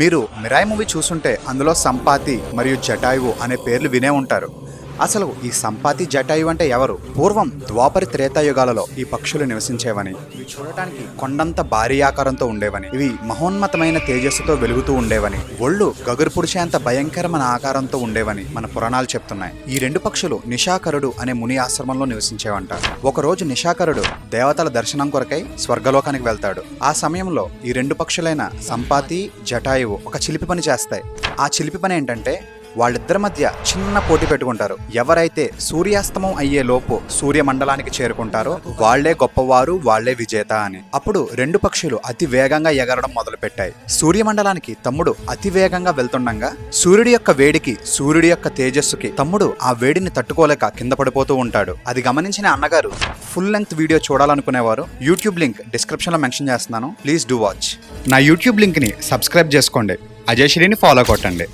మీరు మిరాయి మూవీ చూసుంటే అందులో సంపాతి మరియు జటాయువు అనే పేర్లు వినే ఉంటారు. అసలు ఈ సంపాతి జటాయువు అంటే ఎవరు? పూర్వం ద్వాపరి త్రేతాయుగాలలో ఈ పక్షులు నివసించేవని ఇవి చూడటానికి కొండంత భారీ ఆకారంతో ఉండేవని ఇవి మహోన్మతమైన తేజస్సుతో వెలుగుతూ ఉండేవని ఒళ్ళు గగురు పుడిచేంత భయంకరమైన ఆకారంతో ఉండేవని మన పురాణాలు చెప్తున్నాయి. ఈ రెండు పక్షులు నిషాకరుడు అనే ముని ఆశ్రమంలో నివసించేవంట. ఒకరోజు నిషాకరుడు దేవతల దర్శనం కొరకై స్వర్గలోకానికి వెళ్తాడు. ఆ సమయంలో ఈ రెండు పక్షులైన సంపాతి జటాయువు ఒక చిలిపి పని చేస్తాయి. ఆ చిలిపి పని ఏంటంటే వాళ్ళిద్దరి మధ్య చిన్న పోటీ పెట్టుకుంటారు. ఎవరైతే సూర్యాస్తమం అయ్యే లోపు సూర్యమండలానికి చేరుకుంటారో వాళ్ళే గొప్పవారు వాళ్ళే విజేత అని. అప్పుడు రెండు పక్షులు అతి వేగంగా ఎగరడం మొదలుపెట్టాయి. సూర్యమండలానికి తమ్ముడు అతి వేగంగా వెళ్తుండగా సూర్యుడి యొక్క వేడికి సూర్యుడి యొక్క తేజస్సుకి తమ్ముడు ఆ వేడిని తట్టుకోలేక కింద పడిపోతూ ఉంటాడు. అది గమనించిన అన్నగారు ఫుల్ లెంగ్త్ వీడియో చూడాలనుకునేవారు. యూట్యూబ్ లింక్ డిస్క్రిప్షన్లో మెన్షన్ చేస్తున్నాను. Please do watch. నా యూట్యూబ్ లింక్ని సబ్స్క్రైబ్ చేసుకోండి. అజయ్ శ్రీని ఫాలో కొట్టండి.